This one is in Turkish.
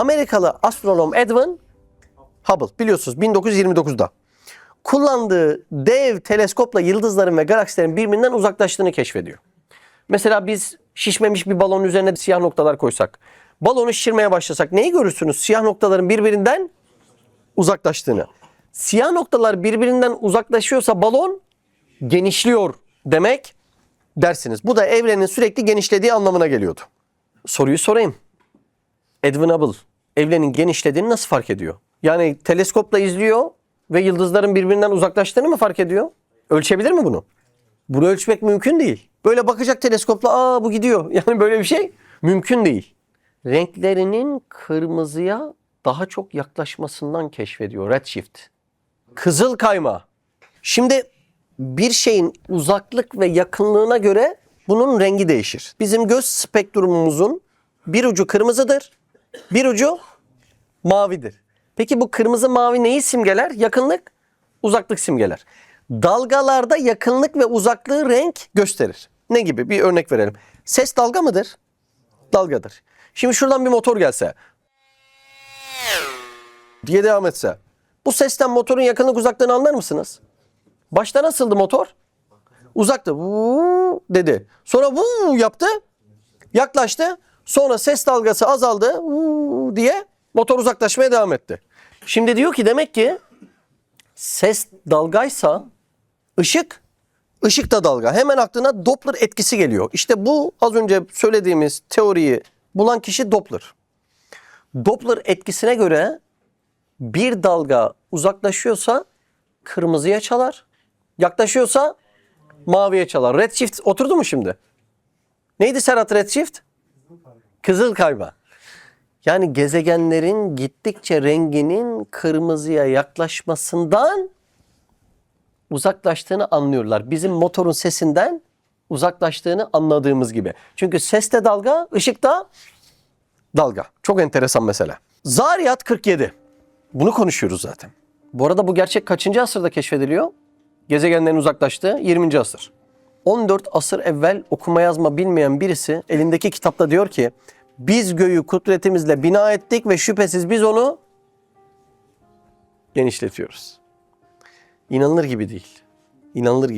Amerikalı astronom Edwin Hubble biliyorsunuz 1929'da kullandığı dev teleskopla yıldızların ve galaksilerin birbirinden uzaklaştığını keşfediyor. Mesela biz şişmemiş bir balonun üzerine siyah noktalar koysak, balonu şişirmeye başlasak neyi görürsünüz? Siyah noktaların birbirinden uzaklaştığını. Siyah noktalar birbirinden uzaklaşıyorsa balon genişliyor demek dersiniz. Bu da evrenin sürekli genişlediği anlamına geliyordu. Soruyu sorayım. Edwin Hubble evrenin genişlediğini nasıl fark ediyor? Yani teleskopla izliyor ve yıldızların birbirinden uzaklaştığını mı fark ediyor? Ölçebilir mi bunu? Bunu ölçmek mümkün değil. Böyle bakacak teleskopla aa bu gidiyor. Yani böyle bir şey mümkün değil. Renklerinin kırmızıya daha çok yaklaşmasından keşfediyor redshift. Kızıl kayma. Şimdi bir şeyin uzaklık ve yakınlığına göre bunun rengi değişir. Bizim göz spektrumumuzun bir ucu kırmızıdır, bir ucu mavidir. Peki bu kırmızı mavi neyi simgeler? Yakınlık, uzaklık simgeler. Dalgalarda yakınlık ve uzaklığı renk gösterir. Ne gibi? Bir örnek verelim. Ses dalga mıdır? Dalgadır. Şimdi şuradan bir motor gelse diye devam etse. Bu sesten motorun yakınlık uzaklığını anlar mısınız? Başta nasıldı motor? Uzaktı. Vuu dedi. Sonra vuu yaptı. Yaklaştı. Sonra ses dalgası azaldı. Diye motor uzaklaşmaya devam etti. Şimdi diyor ki demek ki ses dalgaysa ışık ışık da dalga. Hemen aklına Doppler etkisi geliyor. İşte bu az önce söylediğimiz teoriyi bulan kişi Doppler. Doppler etkisine göre bir dalga uzaklaşıyorsa kırmızıya çalar. Yaklaşıyorsa maviye çalar. Redshift oturdu mu şimdi? Neydi Serhat redshift? Kızıl kayma. Yani gezegenlerin gittikçe renginin kırmızıya yaklaşmasından uzaklaştığını anlıyorlar. Bizim motorun sesinden uzaklaştığını anladığımız gibi. Çünkü ses de dalga, ışık da dalga. Çok enteresan mesele. Zariyat 47. Bunu konuşuyoruz zaten. Bu arada bu gerçek kaçıncı asırda keşfediliyor? Gezegenlerin uzaklaştığı 20. asır. 14 asır evvel okuma yazma bilmeyen birisi elindeki kitapta diyor ki biz göğü kudretimizle bina ettik ve şüphesiz biz onu genişletiyoruz. İnanılır gibi değil. İnanılır gibi.